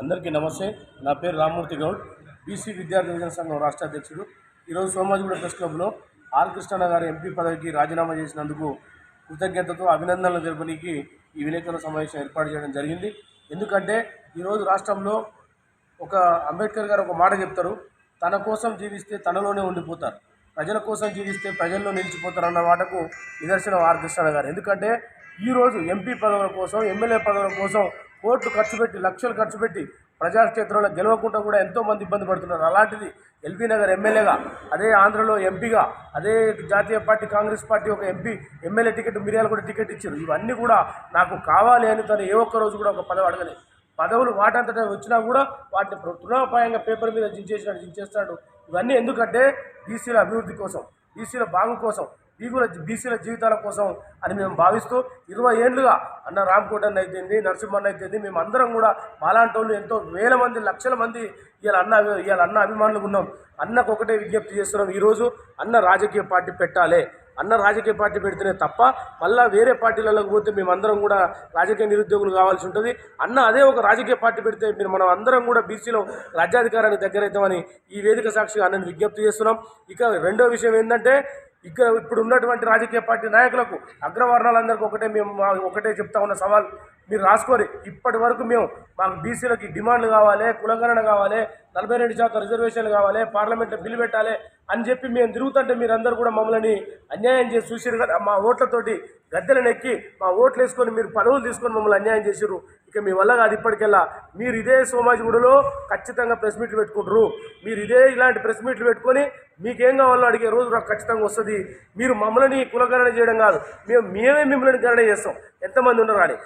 అందరికీ నమస్తే. నా పేరు రామ్మూర్తి గౌడ్. బీసీ విద్యార్థి యువజన సంఘం రాష్ట్ర అధ్యక్షుడు. ఈరోజు సోమాజిగూడ ప్రెస్ క్లబ్లో ఆర్ కృష్ణ గారు ఎంపీ పదవికి రాజీనామా చేసినందుకు కృతజ్ఞతతో అభినందనలు జరపడానికి ఈ విలేకరుల సమావేశం ఏర్పాటు చేయడం జరిగింది. ఎందుకంటే ఈరోజు రాష్ట్రంలో ఒక అంబేద్కర్ గారు ఒక మాట చెప్తారు తన కోసం జీవిస్తే తనలోనే ఉండిపోతారు. ప్రజల కోసం జీవిస్తే ప్రజల్లో నిలిచిపోతారు అన్న మాటకు నిదర్శనం ఆర్ కృష్ణ గారు. ఎందుకంటే ఈరోజు ఎంపీ పదవుల కోసం ఎమ్మెల్యే పదవుల కోసం కోట్లు ఖర్చు పెట్టి లక్షలు ఖర్చు పెట్టి ప్రజాక్షేత్రంలో గెలవకుండా కూడా ఎంతోమంది ఇబ్బంది పడుతున్నారు. అలాంటిది ఎల్బీ నగర్ ఎమ్మెల్యేగా అదే ఆంధ్రలో ఎంపీగా అదే జాతీయ పార్టీ కాంగ్రెస్ పార్టీ ఒక ఎంపీ ఎమ్మెల్యే టికెట్ మిరియాలు కూడా టికెట్ ఇచ్చారు. ఇవన్నీ కూడా నాకు కావాలి అని తను ఏ ఒక్క రోజు కూడా ఒక పదవి అడగలేదు పదవులు వాటంతటా వచ్చినా కూడా వాటిని తృణోపాయంగా పేపర్ మీద జించేసినాడు జించేస్తాడు. ఇవన్నీ ఎందుకంటే బీసీల అభివృద్ధి కోసం. బీసీల బాగు కోసం బీగుల బీసీల జీవితాల కోసం అని మేము భావిస్తూ ఇరవై ఏండ్లుగా అన్న రామకోటన్ అయితేంది నరసింహన్ అయితేంది మేము అందరం కూడా మాలాంటి వాళ్ళు ఎంతో వేల మంది లక్షల మంది ఇవాళ అన్న ఇవాళ అన్న అభిమానులు ఉన్నాం. అన్నకు ఒకటే విజ్ఞప్తి చేస్తున్నాం. ఈరోజు అన్న రాజకీయ పార్టీ పెట్టాలి. అన్న రాజకీయ పార్టీ పెడితేనే తప్ప మళ్ళీ వేరే పార్టీలలోకి పోతే మేమందరం కూడా రాజకీయ నిరుద్యోగులు కావాల్సి ఉంటుంది. అన్న అదే ఒక రాజకీయ పార్టీ పెడితే మీరు మనం అందరం కూడా బీసీలో రాజ్యాధికారానికి దగ్గరవుతామని ఈ వేదిక సాక్షిగా అన్నని విజ్ఞప్తి చేస్తున్నాం. ఇక రెండో విషయం ఏంటంటే ఇక ఇప్పుడు ఉన్నటువంటి రాజకీయ పార్టీ నాయకులకు అగ్రవర్ణాలందరికీ ఒకటే మేము మా- ఒకటే చెప్తా ఉన్న సవాల్. మీరు రాసుకోరి ఇప్పటి వరకు మేము మాకు బీసీలకి డిమాండ్లు కావాలి కులగణన కావాలి నలభై రెండు శాతం రిజర్వేషన్లు కావాలి పార్లమెంట్లో బిల్లు పెట్టాలి అని చెప్పి మేము తిరుగుతుంటే మీరందరూ కూడా మమ్మల్ని అన్యాయం చేసి చూసిరు కదా. మా ఓట్లతోటి గద్దెలనెక్కి మా ఓట్లు వేసుకొని మీరు పదవులు తీసుకొని మమ్మల్ని అన్యాయం చేసిరు ఇక మీ వల్ల కాదు ఇప్పటికెల్లా. మీరు ఇదే సోమాజిగూడలో ఖచ్చితంగా ప్రెస్ మీట్లు పెట్టుకుంటారు. మీరు ఇదే ఇలాంటి ప్రెస్ మీట్లు పెట్టుకొని మీకేం కావాలో అడిగే రోజు నాకు ఖచ్చితంగా వస్తుంది. మీరు మమ్మల్ని కులగణన చేయడం కాదు. మేము మేమే మిమ్మల్ని గణన చేస్తాం. ఎంతమంది ఉన్నారు అని